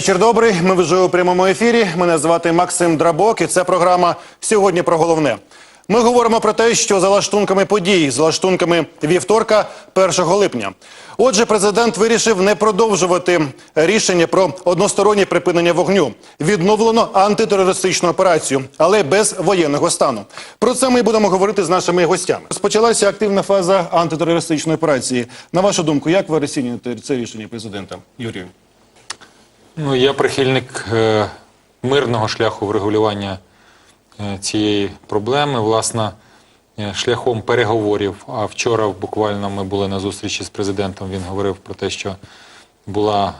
Вечір добрий. Ми вже у прямому ефірі. Мене звати Максим Драбок, і це програма сьогодні про головне. Ми говоримо про те, що за лаштунками подій, за лаштунками вівторка, 1 липня. Отже, президент вирішив не продовжувати рішення про одностороннє припинення вогню. Відновлено антитерористичну операцію, але без воєнного стану. Про це ми будемо говорити з нашими гостями. Розпочалася активна фаза антитерористичної операції. На вашу думку, як ви розцінюєте це рішення президента Юрію? Ну, я прихильник е, мирного шляху врегулювання е, цієї проблеми, власне, е, шляхом переговорів. А вчора буквально ми були на зустрічі з президентом. Він говорив про те, що була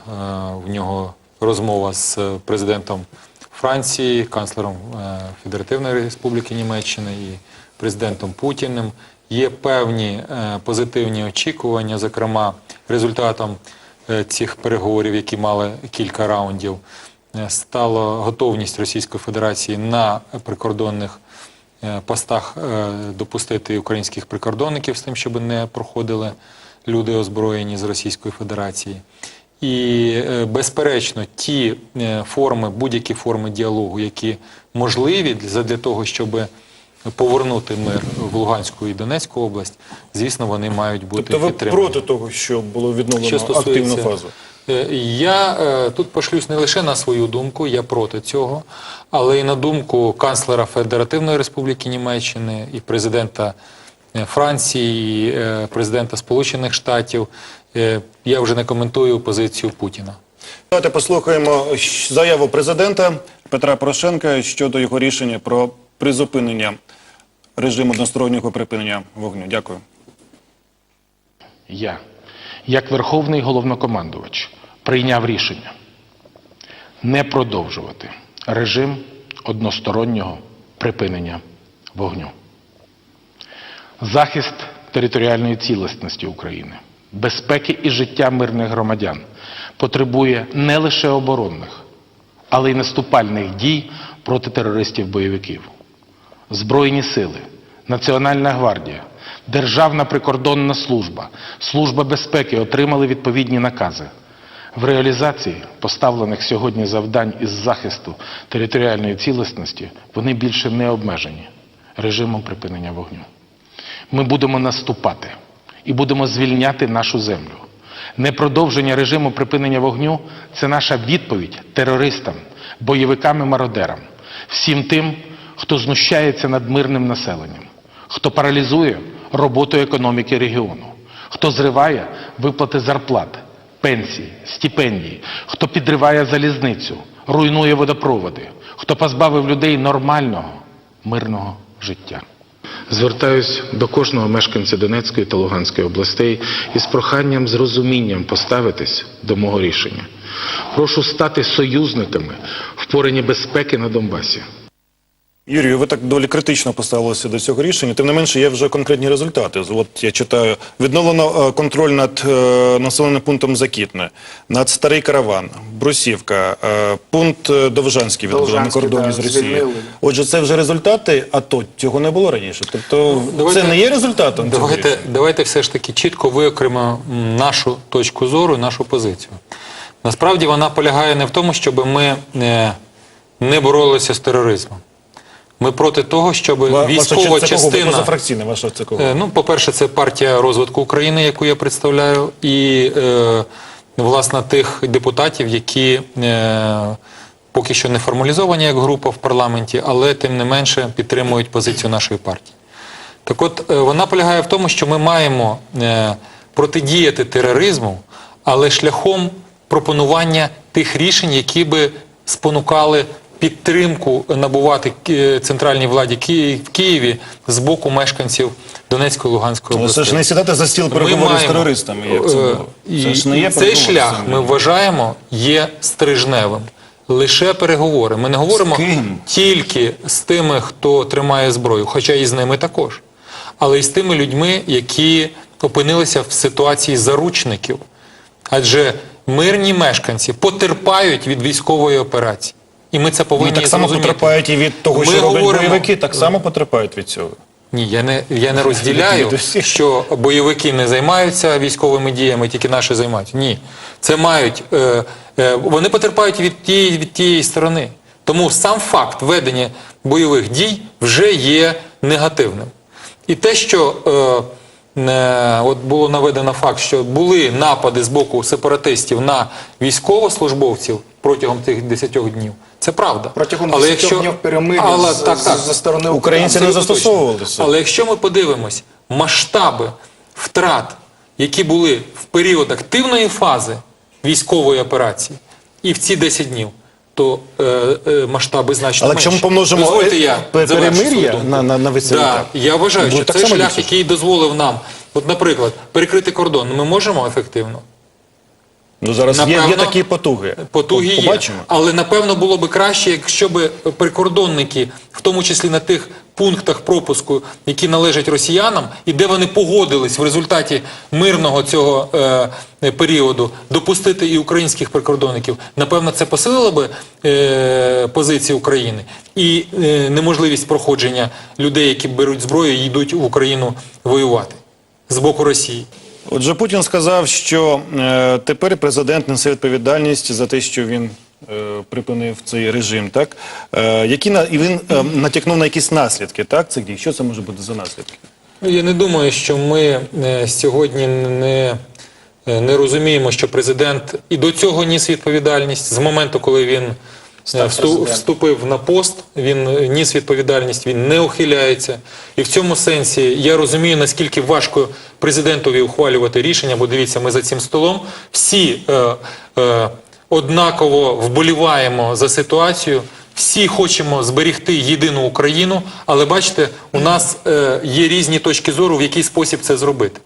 в нього розмова з президентом Франції, канцлером Федеративної Республіки Німеччини і президентом Путіним. Є певні позитивні очікування, зокрема, результатом цих переговорів, які мали кілька раундів, е, стала готовність Російської Федерації на прикордонних е, постах е, допустити українських прикордонників з тим, щоб не проходили люди озброєні з Російської Федерації. І, е, безперечно, ті е, форми, будь-які форми діалогу, які можливі для того, щоб повернути мир в Луганську і Донецьку область, звісно, вони мають бути Тобто ви підтримані. проти того, що було відновлено Що стосується, активну фазу? Е, Я е, тут пошлюсь не лише на свою думку, я проти цього, але й на думку канцлера Федеративної Республіки Німеччини і президента е, Франції, і е, президента Сполучених Штатів. Е, Я вже не коментую позицію Путіна. Давайте послухаємо заяву президента Петра Порошенка щодо його рішення про призупинення режиму одностороннього припинення вогню. Дякую. Я, як Верховний головнокомандувач, прийняв рішення не продовжувати режим одностороннього припинення вогню. Захист територіальної цілісності України, безпеки і життя мирних громадян потребує не лише оборонних, але й наступальних дій проти терористів-бойовиків. Збройні сили, Національна гвардія, Державна прикордонна служба, Служба безпеки отримали відповідні накази. В реалізації поставлених сьогодні завдань із захисту територіальної цілісності вони більше не обмежені режимом припинення вогню. Ми будемо наступати і будемо звільняти нашу землю. Непродовження режиму припинення вогню це наша відповідь терористам, бойовикам і мародерам, всім тим, хто знущається над мирним населенням, хто паралізує роботу економіки регіону, хто зриває виплати зарплат, пенсій, стипендій, хто підриває залізницю, руйнує водопроводи, хто позбавив людей нормального мирного життя. Звертаюсь до кожного мешканця Донецької та Луганської областей із проханням з розумінням поставитись до мого рішення. Прошу стати союзниками в поренні безпеки на Донбасі. Юрію, ви так доволі критично поставилися до цього рішення. Тим не менше, є вже конкретні результати. От я читаю: відновлено е, контроль над е, населеним пунктом Закітне, над Старий Караван, Брусівка, е, пункт Довжанський відновлено на кордоні да, з Росією. Отже, це вже результати, а то цього не було раніше. Тобто, давайте- це не є результатом. Давайте, давайте все ж таки чітко виокремимо нашу точку зору, нашу позицію. Насправді вона полягає не в тому, щоб ми не боролися з тероризмом. Ми проти того, щоб Ва- ваша військова це кого? Частина. ваша це кого? Е, Ну, по-перше, це партія розвитку України, яку я представляю, і е, власне тих депутатів, які е, поки що не формалізовані як група в парламенті, але тим не менше підтримують позицію нашої партії. Так от, е, вона полягає в тому, що ми маємо е, протидіяти тероризму, але шляхом пропонування тих рішень, які би спонукали підтримку набувати центральній владі в Києві з боку мешканців Донецької Луганської Але області. це ж не сідати за стіл переговорів з терористами, як це е, було. і Це ж не є цей шлях ми вважаємо є стрижневим. Лише переговори. Ми не говоримо З тільки з тими, хто тримає зброю, хоча і з ними також, але й з тими людьми, які опинилися в ситуації заручників. Адже мирні мешканці потерпають від військової операції. І ми це повинні так само зрозуміти. потерпають і від того, Ми що роблять говоримо- бойовики, так само потерпають від цього. Ні, я не, я не розділяю, що бойовики не займаються військовими діями, тільки наші займаються. Ні. Це мають, е, е, вони потерпають від тієї, від тієї сторони. Тому сам факт ведення бойових дій вже є негативним. І те, що е, от було наведено факт, що були напади з боку сепаратистів на військовослужбовців протягом цих 10 днів, це правда. Протягом 10 днів перемир'я Але, з- так, з- так. зі сторони Українці не Абсолютно застосовували точно. це. Але якщо ми подивимось масштаби втрат, які були в період активної фази військової операції, і в ці 10 днів, то е, е, масштаби значно Але якщо ми помножимо, Дозвольте я пе- завершу перемир'я свою думку. на- на- на веселі, да, Я вважаю, буде що так це само шлях, більше. який дозволив нам, от, наприклад, перекрити кордон. Ми можемо ефективно? Ну зараз є, є Напевно, такі потуги. Потуги є. Побачимо. Але напевно було би краще, якщо б прикордонники, в тому числі на тих пунктах пропуску, які належать росіянам, і де вони погодились в результаті мирного цього е, періоду допустити і українських прикордонників, напевно, це посилило би е, позиції України і е, неможливість проходження людей, які беруть зброю і йдуть в Україну воювати з боку Росії. Отже, Путін сказав, що тепер президент несе відповідальність за те, що він припинив цей режим, так? Е, які на, і він е, натякнув на якісь наслідки, так, цих дій. Що це може бути за наслідки? Ну, Я не думаю, що ми е, сьогодні не, е, не розуміємо, що президент і до цього ніс відповідальність з моменту, коли він е, вступив на пост, він е, ніс відповідальність, він не ухиляється. І в цьому сенсі я розумію, наскільки важко президентові ухвалювати рішення, бо дивіться, ми за цим столом всі е, е, однаково вболіваємо за ситуацію. Всі хочемо зберігти єдину Україну, але бачите, у нас е, є різні точки зору, в який спосіб це зробити.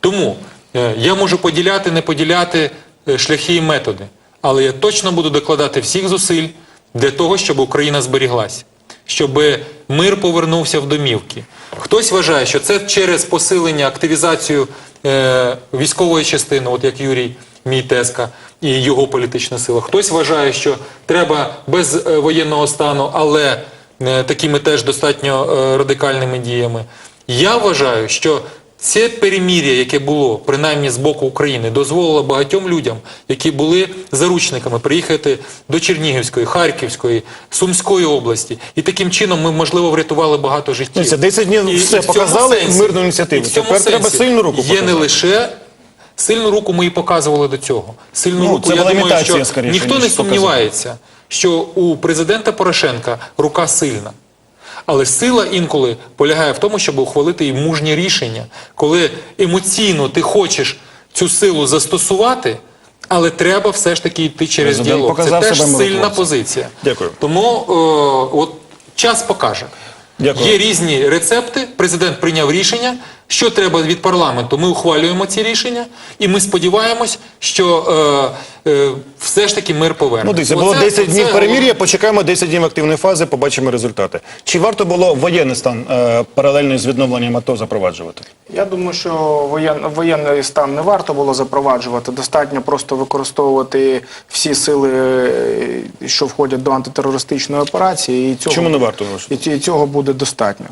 Тому е, я можу поділяти, не поділяти е, шляхи і методи, але я точно буду докладати всіх зусиль для того, щоб Україна зберіглась, щоб мир повернувся в домівки. Хтось вважає, що це через посилення, активізацію е, військової частини, от як Юрій Мійтеска і його політична сила. Хтось вважає, що треба без е, воєнного стану, але е, такими теж достатньо радикальними діями. Я вважаю, що це перемір'я, яке було принаймні з боку України, дозволило багатьом людям, які були заручниками, приїхати до Чернігівської, Харківської, Сумської області. І таким чином ми, можливо, врятували багато життів. Дивіться, 10 днів І- все і показали, сенсі- мирну ініціативу. і Тепер треба сильну руку Є не лише сильну руку ми і показували до цього. Сильну Ну, руку, це я була думаю, що скоріше, ніхто не показати. сумнівається, що у президента Порошенка рука сильна. Але сила інколи полягає в тому, щоб ухвалити і мужні рішення, коли емоційно ти хочеш цю силу застосувати, але треба все ж таки йти через діло. діалог. Це теж сильна позиція. Дякую. Тому о, от час покаже. Дякую. Є різні рецепти. Президент прийняв рішення. Що треба від парламенту? Ми ухвалюємо ці рішення, і ми сподіваємось, що е, е, все ж таки мир повернеться. Ну, дивіться, було Оце- 10 оце днів перемир'я, почекаємо 10 днів активної фази, побачимо результати. Чи варто було воєнний стан е, паралельно з відновленням АТО запроваджувати? Я думаю, що воєн, воєнний стан не варто було запроваджувати. Достатньо просто використовувати всі сили, е, що входять до антитерористичної операції. І цього, Чому не варто? І, і цього буде достатньо.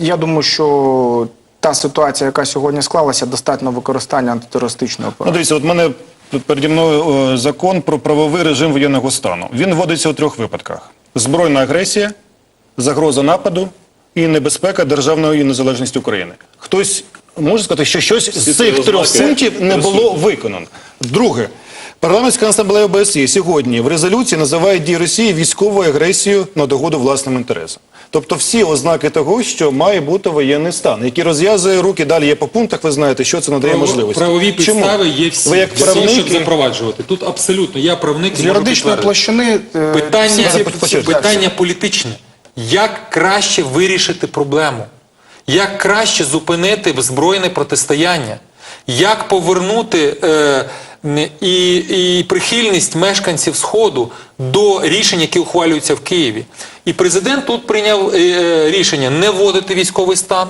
Я думаю, що та ситуація, яка сьогодні склалася, достатньо використання антитерористичної Ну, дивіться, от мене переді мною е, закон про правовий режим воєнного стану. Він вводиться у трьох випадках: збройна агресія, загроза нападу і небезпека державної незалежності України. Хтось може сказати, що щось з цих трьох пунктів не було виконано. Друге. Парламентська асамблея ОБСЄ сьогодні в резолюції називає дії Росії військовою агресією на догоду власним інтересам. Тобто всі ознаки того, що має бути воєнний стан, який розв'язує руки. Далі є по пунктах. Ви знаєте, що це надає можливості. Правові Чому? підстави є всі, Ви як того, щоб запроваджувати. Тут абсолютно, я правник З можу юридичної підтвердити. площини е, Питання, всі всі- питання політичне. Як краще вирішити проблему? Як краще зупинити збройне протистояння? Як повернути е, і, і прихильність мешканців Сходу до рішень, які ухвалюються в Києві? І президент тут прийняв е, рішення не вводити військовий стан.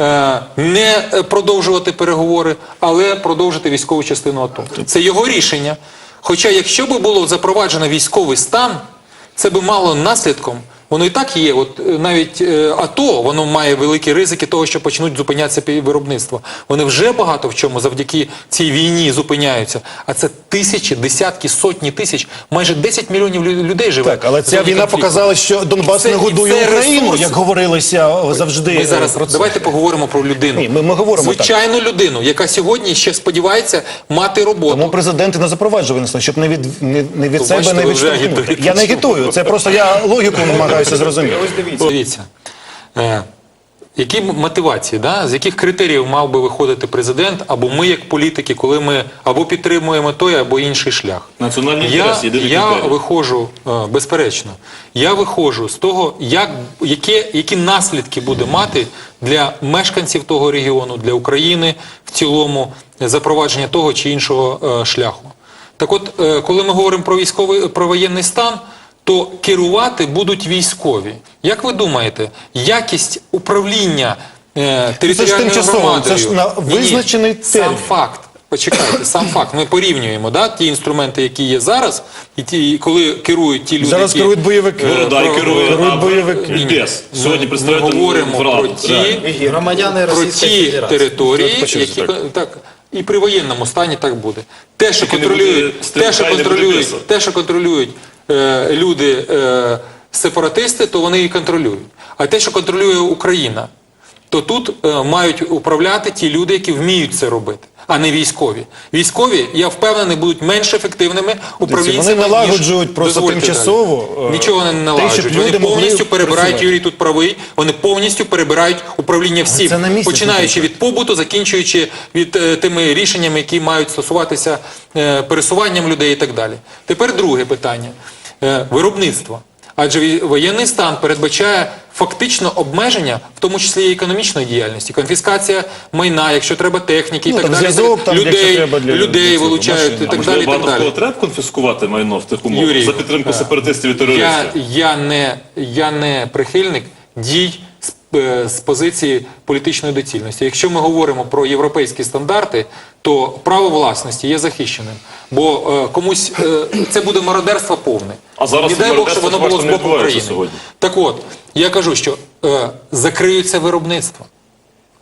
е, Не е, продовжувати переговори, але продовжити військову частину АТО. Це його рішення. Хоча, якщо би було запроваджено військовий стан, це би мало наслідком Воно і так є. От е, навіть е, АТО воно має великі ризики того, що почнуть зупинятися виробництва. Вони вже багато в чому завдяки цій війні зупиняються. А це тисячі, десятки, сотні тисяч, майже 10 мільйонів людей живе. Так, але ця війна конфлікту. показала, що Донбас це- не годує Україну, ресурс. як говорилося завжди. Ми е, зараз про це. давайте поговоримо про людину. Ні, ми- ми говоримо так. звичайну людину, яка сьогодні ще сподівається мати роботу. Тому президент і не запроваджує щоб не від не, не від То себе бачите, не відштовхнути. Я не агітую, це просто я логіку намагаюся зрозуміти. Ось дивіться. Дивіться, е, які мотивації, да? з яких критеріїв мав би виходити президент, або ми, як політики, коли ми або підтримуємо той, або інший шлях. Національний Я, інтерес, єдиний я критерій. виходжу, е, безперечно, я виходжу з того, як, яке, які наслідки буде мати для мешканців того регіону, для України в цілому запровадження того чи іншого е, шляху. Так от, е, коли ми говоримо про військовий про воєнний стан, то керувати будуть військові. Як ви думаєте, якість управління е, територіальною тимчасово, громадою? це ж на визначений сам факт. Почекайте, сам факт. Ми порівнюємо да, ті інструменти, які є зараз, і ті, коли керують ті люди, Зараз які, керують бойовики. Е, Бородай про- керує, керують а бойовики. і без. Сьогодні ми представляєте говоримо про ті, Громадяни про Російської ті Федерації. території, Почув, які так. так. і при воєнному стані так буде. Те, що Тільки не контролюють, те, що стрілка і не буде контролюють, те, що контролюють е, люди е, сепаратисти, то вони і контролюють. А те, що контролює Україна, то тут е, мають управляти ті люди, які вміють це робити, а не військові. Військові, я впевнений, будуть менш ефективними управлінцями. вони ніж- налагоджують просто Дозвольте тимчасово, далі. е, Нічого вони не налагоджують. Вони люди могли повністю перебирають, працювати. Юрій тут правий, вони повністю перебирають управління всім, це на місці починаючи від побуту, закінчуючи від е, тими рішеннями, які мають стосуватися е, пересуванням людей і так далі. Тепер друге питання. Е, виробництво. Адже воєнний стан передбачає фактично обмеження, в тому числі і економічної діяльності, конфіскація майна, якщо треба техніки і Ну, так там далі. зв'язок, там, якщо людей, треба для- людей для вилучають машин. і А так можливо, далі. і Так далі. треба конфіскувати майно в тих умовах Юрій, за підтримку сепаратистів і терористів? я, не, я не прихильник дій з, е, з позиції політичної доцільності. Якщо ми говоримо про європейські стандарти, то право власності є захищеним. Бо е, комусь е, це буде мародерство повне. А зараз Не дай Бог, щоб воно було з боку України. сьогодні. Так от, я кажу, що е, закриються виробництва.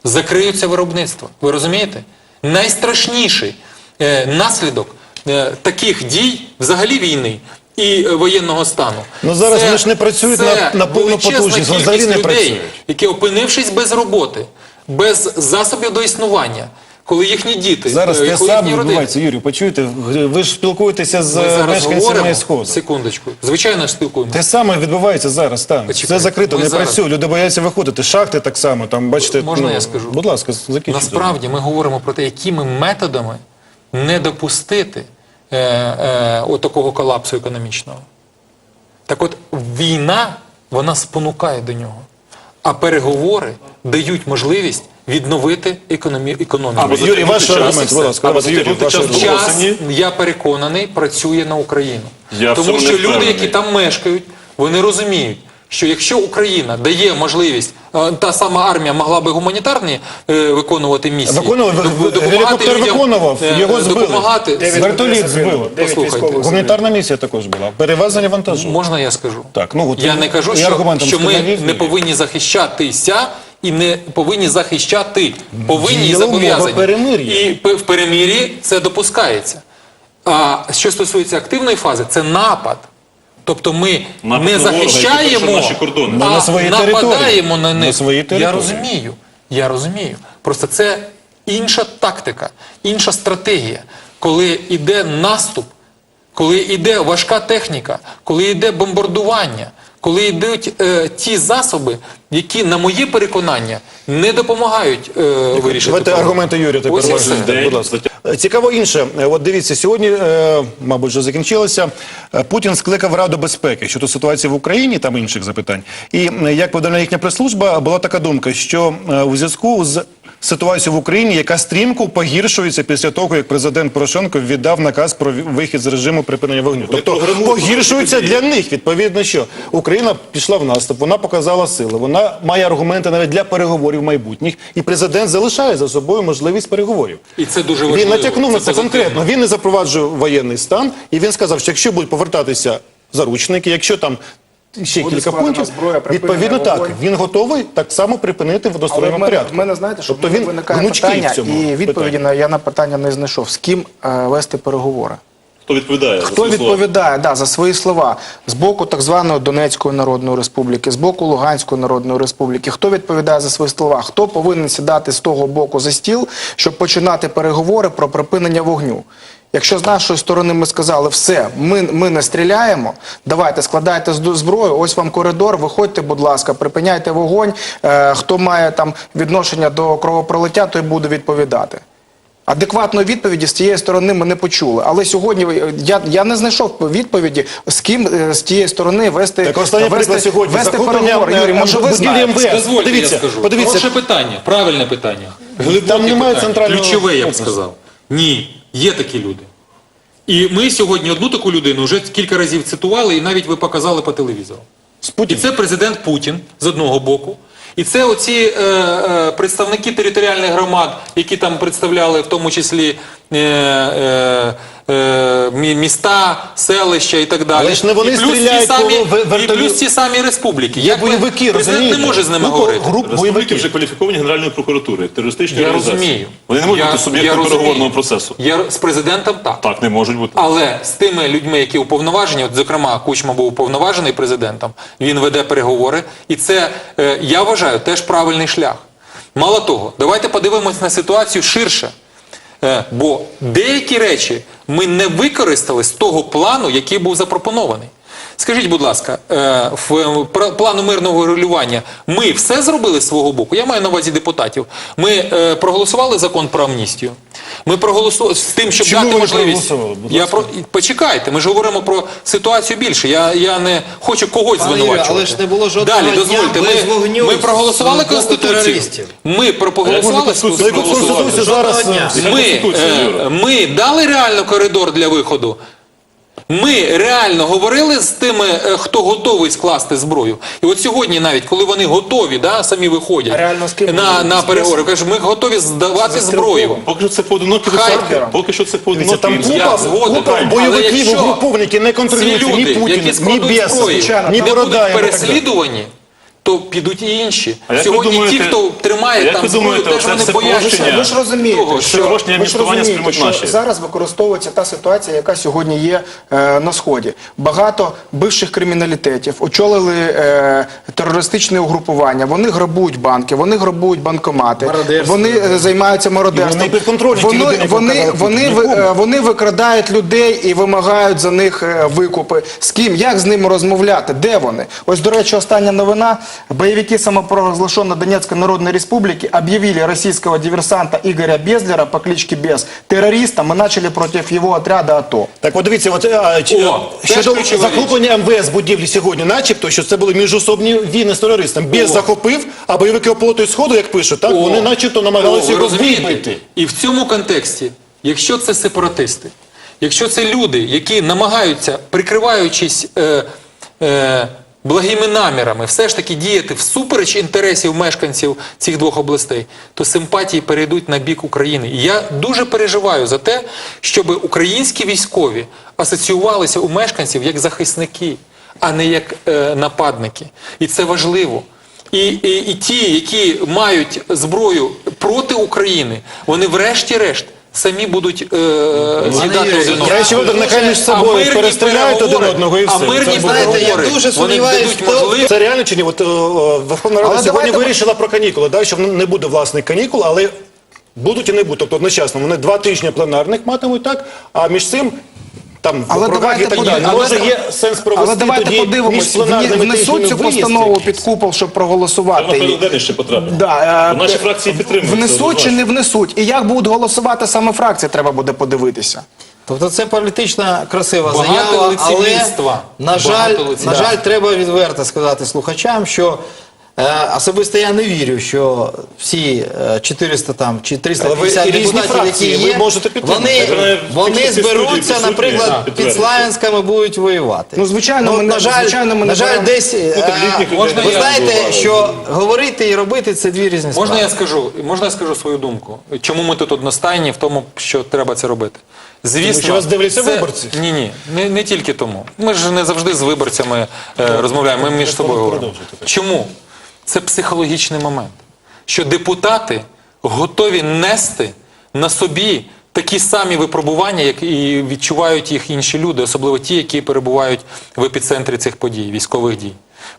Закриються виробництва. Ви розумієте? Найстрашніший е, наслідок е, таких дій взагалі війни і е, воєнного стану. Ну, зараз це- вони ж не працюють на- на повну потужність, взагалі не людей, працюють. які опинившись без роботи, без засобів до існування, коли їхні діти, Зараз е, те саме відбувається, Юрію, почуєте, ви ж спілкуєтеся з мешканцями Сходу. секундочку, звичайно ж спілкуємося. Те саме відбувається зараз там. Почекайте, Це закрито, ми не зараз- працює. Люди бояться виходити. Шахти так само. Там бачите, Можна ну, я скажу? Будь ласка, закінчуйте. Насправді ми говоримо про те, якими методами не допустити е, е, отакого колапсу економічного. Так от війна вона спонукає до нього, а переговори дають можливість відновити економі- економіку. Або Юрій, ваш час, аргумент, будь ласка. або Юрій, ваш час аргумент. час, я переконаний, працює на Україну. Я Тому що люди, впевнений. які там мешкають, вони розуміють, що якщо Україна дає можливість, е, та сама армія могла би гуманітарні е, виконувати місії, Виконував, допомагати гелікоптер людям, виконував, е, його збили. допомагати. Вертоліт дев'ять Послухайте. Гуманітарна місія також була. Перевезення вантажу. Можна я скажу? Так, ну от я не кажу, і що, аргументом що ми не повинні захищатися і не повинні захищати. Повинні Є умова зобов'язані. перемир'я. І в перемир'ї це допускається. А що стосується активної фази, це напад. Тобто ми Напад не на ворога, який захищаємо, пройшов наші кордони. а На свої нападаємо території. на них. На свої я території. розумію. Я розумію. Просто це інша тактика, інша стратегія. Коли йде наступ, коли йде важка техніка, коли йде бомбардування, коли йдуть е, ті засоби, які, на моє переконання, не допомагають е, вирішити. Давайте аргументи Юрія тепер ваші. Будь ласка. Цікаво інше. От дивіться, сьогодні, е, мабуть, вже закінчилося. Е, Путін скликав Раду безпеки щодо ситуації в Україні, там інших запитань. І е, як повідомляє їхня прес-служба, була така думка, що е, у зв'язку з ситуацією в Україні, яка стрімко погіршується після того, як президент Порошенко віддав наказ про вихід з режиму припинення вогню. Тобто погіршується для них. Відповідно, що Україна пішла в наступ, вона показала сили, вона має аргументи навіть для переговорів майбутніх, і президент залишає за собою можливість переговорів. І це дуже Він натякнув на це конкретно. Він не запроваджує воєнний стан, і він сказав, що якщо будуть повертатися заручники, якщо там ще Буде кілька складена пунктів. зброя, припинення Відповідно, так вогонь. він готовий так само припинити в Але в односторонньому мене, порядку. в мене знаєте, що тобто він виникає гнучкий питання, в цьому і відповіді питанні. на я на питання не знайшов. З ким е, вести переговори? Хто відповідає? за Хто свої слова? відповідає да, за свої слова з боку так званої Донецької Народної Республіки, з боку Луганської Народної Республіки? Хто відповідає за свої слова? Хто повинен сідати з того боку за стіл, щоб починати переговори про припинення вогню? Якщо з нашої сторони ми сказали, все, ми, ми не стріляємо, давайте складайте зброю, ось вам коридор, виходьте, будь ласка, припиняйте вогонь. Е, хто має там відношення до кровопролиття, той буде відповідати. Адекватної відповіді з тієї сторони ми не почули. Але сьогодні я, я не знайшов відповіді, з ким е, з тієї сторони вести, Так останній вести, сьогодні. вести е, Юрій, може ви знаєте? Дозвольте, Дивіться, я скажу. подивіться. Хороше питання, правильне питання. Глибоке Там немає питання, центрального ключове, я б сказав. Ні, є такі люди. І ми сьогодні одну таку людину вже кілька разів цитували, і навіть ви показали по телевізору. І це президент Путін з одного боку. І це оці е, е, представники територіальних громад, які там представляли в тому числі е, е, е, мі- міста, селища і так далі. Але ж не вони і плюс ті стріляють самі, по ве- і плюс ті самі республіки. Є Як ви- бойовики, Президент розумієте? не може з ними говорити. груп Республіки бойовиків. вже кваліфіковані Генеральною прокуратурою, терористичні Я організації. розумію. Вони не можуть Я- бути я суб'єктом розумію. переговорного процесу. Я з президентом так. Так не можуть бути. Але з тими людьми, які уповноважені, от зокрема Кучма був уповноважений президентом, він веде переговори, і це е, я вважаю теж правильний шлях. Мало того, давайте подивимось на ситуацію ширше. Е, бо деякі речі ми не використали з того плану, який був запропонований. Скажіть, будь ласка, е, в плану мирного регулювання ми все зробили з свого боку? Я маю на увазі депутатів. Ми е, проголосували закон про амністію. Ми проголосували з тим, щоб Чому дати ви можливість. проголосували? Я про почекайте. Ми ж говоримо про ситуацію більше. Я, я не хочу когось Пане звинувачувати. але ж не було жодного Далі дня дозвольте. без Ми, вогню ми проголосували конституцію. Ми проголосували Конституцію зараз е, ми, ми дали реально коридор для виходу. Ми реально говорили з тими, е, хто готовий скласти зброю. І от сьогодні, навіть коли вони готові, да, самі виходять реально на, на переговори, кажуть, ми готові здавати зброю. Поки що це поодинокі Хай. Поки що це поодинокі. там Я купа, купа бойовиків, угруповників не контролюються ні Путін, ні не ні будуть Бородаєв так далі. переслідувані, то підуть і інші. А як ви Сьогодні ті, думаєте- хто а тримає як там зброю, думаєте, теж оце вони все бояться. порушення? Ви ж розумієте, того, що ви ж розумієте, що наші. зараз використовується та ситуація, яка сьогодні є е, на сході. Багато бивших криміналітетів очолили е, терористичне угрупування. Вони грабують банки, вони грабують банкомати, Мародерство. вони е, займаються мародерством. І вони підконтрольні, ті Вони, вони, вони, ви- Нікому. е, вони викрадають людей і вимагають за них е, викупи. З ким? Як з ними розмовляти? Де вони? Ось, до речі, остання новина. Боевики самопровозглашенной Донецкой Народной Республики объявили российского диверсанта Игоря Безлера по кличке Без террористом и начали против его отряда АТО. Так от дивіться, от, а, чи- О, теж щодо ключова захоплення МВС будівлі сьогодні, начебто, що це були міжособні війни з терористом. Без захопив, а бойовики оплоту Сходу, як пишуть, так, О, вони начебто намагалися його вибити. І в цьому контексті, якщо це сепаратисти, якщо це люди, які намагаються, прикриваючись е, е, благими намірами, все ж таки діяти всупереч інтересів мешканців цих двох областей, то симпатії перейдуть на бік України. І я дуже переживаю за те, щоб українські військові асоціювалися у мешканців як захисники, а не як е, нападники. І це важливо. І, і, і ті, які мають зброю проти України, вони врешті-решт самі будуть е, з'їдати один одного. Я ще один, нехай між собою мирні перестріляють один переговори- одного і все. А мирні Це знаєте, я переговори, дуже вони сумніваюсь дадуть в можливість. Це реально чи ні? От е, о, Верховна Рада Але сьогодні давайте- вирішила про канікули, да, що не буде власних канікул, але будуть і не будуть. Тобто одночасно вони два тижні пленарних матимуть так, а між цим там Але округах і давайте так далі. Може є сенс провести Але давайте тоді подивимось, внесуть цю постанову під купол, щоб проголосувати. порядок ще потрапити. Да, е, Наші фракції підтримують. це Внесуть чи не внесуть? І як будуть голосувати саме фракції, треба буде подивитися. Тобто це політична красива Багато заява, але на жаль, на жаль, треба відверто сказати слухачам, що Особисто я не вірю, що всі е, 400 там чи Але ви 350 депутатів, фракції, які ви є, можете підтримати. вони, вони зберуться, наприклад, під. Славянськами будуть воювати. Ну, звичайно, ми на жаль, звичайно, ми на жаль, десь е, Ну, так можна ви я- знаєте, що говорити і робити це дві різні справи. Можна я скажу, можна я скажу свою думку? Чому ми тут одностайні в тому, що треба це робити? Звісно, Тому що вас дивляться це- виборці. Ні, ні, не, не тільки тому. Ми ж не завжди з виборцями е, розмовляємо, ми між собою говоримо. Чому? Це психологічний момент, що депутати готові нести на собі такі самі випробування, як і відчувають їх інші люди, особливо ті, які перебувають в епіцентрі цих подій, військових дій.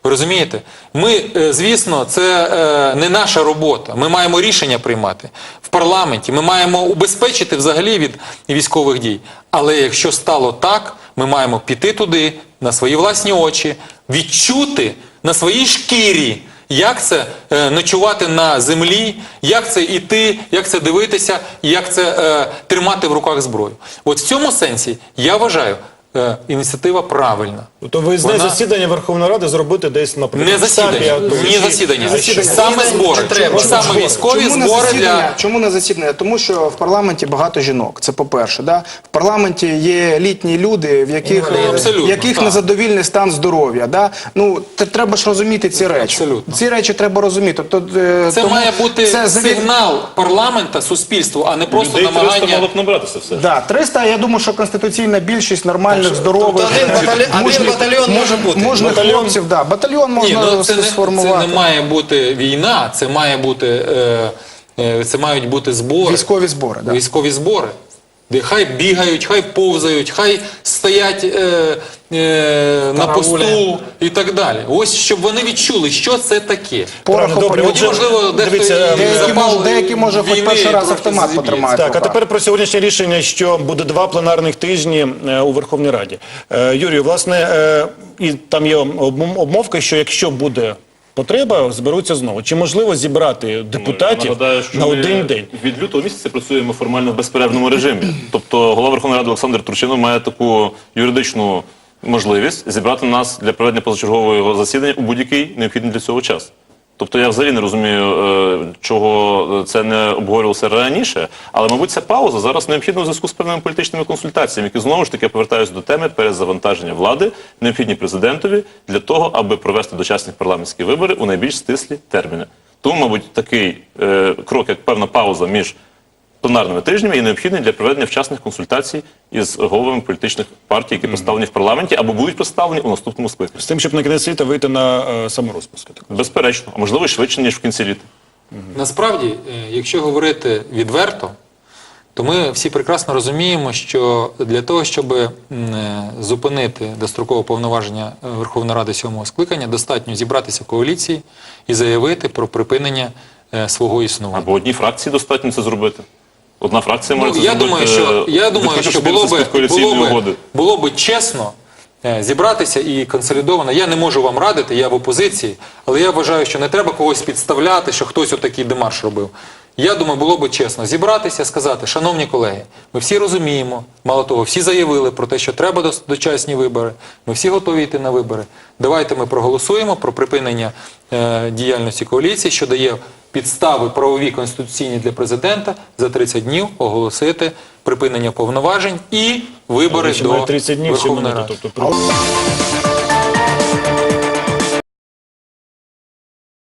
Ви розумієте? Ми, е, звісно, це е, не наша робота. Ми маємо рішення приймати в парламенті. Ми маємо убезпечити взагалі від військових дій. Але якщо стало так, ми маємо піти туди на свої власні очі, відчути на своїй шкірі. Як це е, ночувати на землі, як це іти, як це дивитися, як це е, тримати в руках зброю? От в цьому сенсі я вважаю, е, ініціатива правильна. То ви з Вона- засідання Верховної Ради зробити десь наприклад. Не в засідання, то- ні засідання, засідання. саме збори, треба. саме військові Чому не збори засідання? для Чому не засідання? Тому що в парламенті багато жінок. Це по-перше. Да? В парламенті є літні люди, в яких, Ну, абсолютно, яких так. незадовільний стан здоров'я. Да? Ну, те- треба ж розуміти ці речі. Абсолютно. Ці речі треба розуміти. Тобто, е, це тому має бути це заві- сигнал парламента, суспільству, а не просто Людей 300 намагання. мало б набратися все. Да, 300, я думаю, що конституційна більшість нормальних, здорових, тобто один батальйон- один мужніх- батальйон може бути. Можна Батальйон- хлопців, да. батальйон Ні, можна ну це не, це не має бути війна, це має бути е, е, це мають бути збори. Військові збори, да. Військові збори. Де хай бігають, хай повзають, хай стоять е, е, на посту і так далі. Ось щоб вони відчули, що це таке. Пороху Добре, отже, можливо, дехто дивіться, і Деякі, запал може, деякі, може, хоч війни перший раз автомат потримають. Так, а тепер про сьогоднішнє рішення, що буде два пленарних тижні е, у Верховній Раді. Е, Юрію, власне, е, і там є обмовка, що якщо буде потреба, зберуться знову. Чи можливо зібрати депутатів Нагадаю, що на ми один день? від лютого місяця працюємо формально в безперервному режимі. Тобто голова Верховної Ради Олександр Турчинов має таку юридичну можливість зібрати нас для проведення позачергового засідання у будь-який необхідний для цього час. Тобто я взагалі не розумію, е, чого це не обговорювалося раніше, але, мабуть, ця пауза зараз необхідна у зв'язку з певними політичними консультаціями, які знову ж таки повертаюся до теми перезавантаження влади, необхідні президентові для того, аби провести дочасні парламентські вибори у найбільш стислі терміни. Тому, мабуть, такий е, крок, як певна пауза між пленарними тижнями, є необхідний для проведення вчасних консультацій із головами політичних партій, які представлені в парламенті або будуть представлені у наступному скликанні. З тим, щоб на кінець літа вийти на е, саморозпуск. так. Безперечно, а можливо і швидше, ніж в кінці літа. Насправді, е, якщо говорити відверто, то ми всі прекрасно розуміємо, що для того, щоб м, е, зупинити дострокове повноваження е, Верховної Ради сьомого скликання, достатньо зібратися в коаліції і заявити про припинення е, свого існування. Або одній фракції достатньо це зробити. Одна фракція може Ну, це я зробити. думаю, що я думаю, що було би було би, було би чесно е, зібратися і консолідовано. Я не можу вам радити, я в опозиції, але я вважаю, що не треба когось підставляти, що хтось отакий демарш робив. Я думаю, було би чесно зібратися, сказати, шановні колеги, ми всі розуміємо, мало того, всі заявили про те, що треба дочасні вибори. Ми всі готові йти на вибори. Давайте ми проголосуємо про припинення е, діяльності коаліції, що дає підстави правові конституційні для президента за 30 днів оголосити припинення повноважень і вибори Ще до має 30 днів, Верховної. Ради. Тобто,